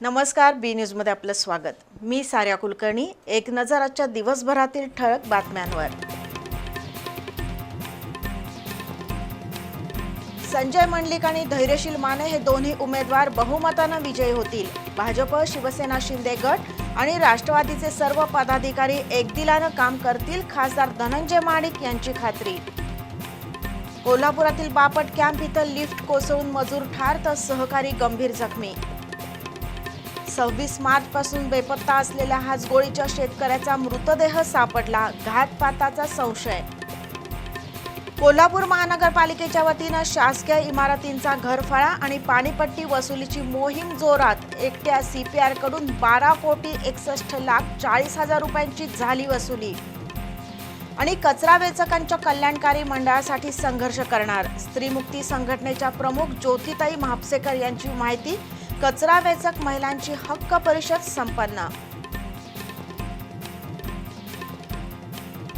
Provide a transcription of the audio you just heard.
नमस्कार बी न्यूजमध्ये आपलं स्वागत. मी साऱ्या कुलकर्णी एक नजर आजच्या दिवसभरातील ठळक बातम्यांवर. संजय मंडलिक आणि धैर्यशील माने हे दोन्ही उमेदवार बहुमतानं विजयी होतील. भाजप शिवसेना शिंदे गट आणि राष्ट्रवादीचे सर्व पदाधिकारी एकदिलानं काम करतील खासदार धनंजय माणिक यांची खात्री. कोल्हापुरातील बापट कॅम्प इथं लिफ्ट कोसळून मजूर ठार तर सहकारी गंभीर जखमी. सव्वीस मार्च पासून बेपत्ता असलेल्या हाचगोळीच्या शेतकऱ्याचा मृतदेह सापडला. घातपाताचा संशय. कोल्हापूर महानगरपालिकेच्या वतीनं शासकीय इमारतींचा घरफळा आणि पाणीपट्टी वसुलीची मोहीम जोरात एकट्या सीपीआरकडून बारा कोटी एकसष्ट लाख चाळीस हजार रुपयांची झाली वसुली. आणि कचरा वेचकांच्या कल्याणकारी मंडळासाठी संघर्ष करणार. स्त्रीमुक्ती संघटनेच्या प्रमुख ज्योतिताई म्हापसेकर यांची माहिती कचरा वेचक महिलांची हक्क परिषद संपन्न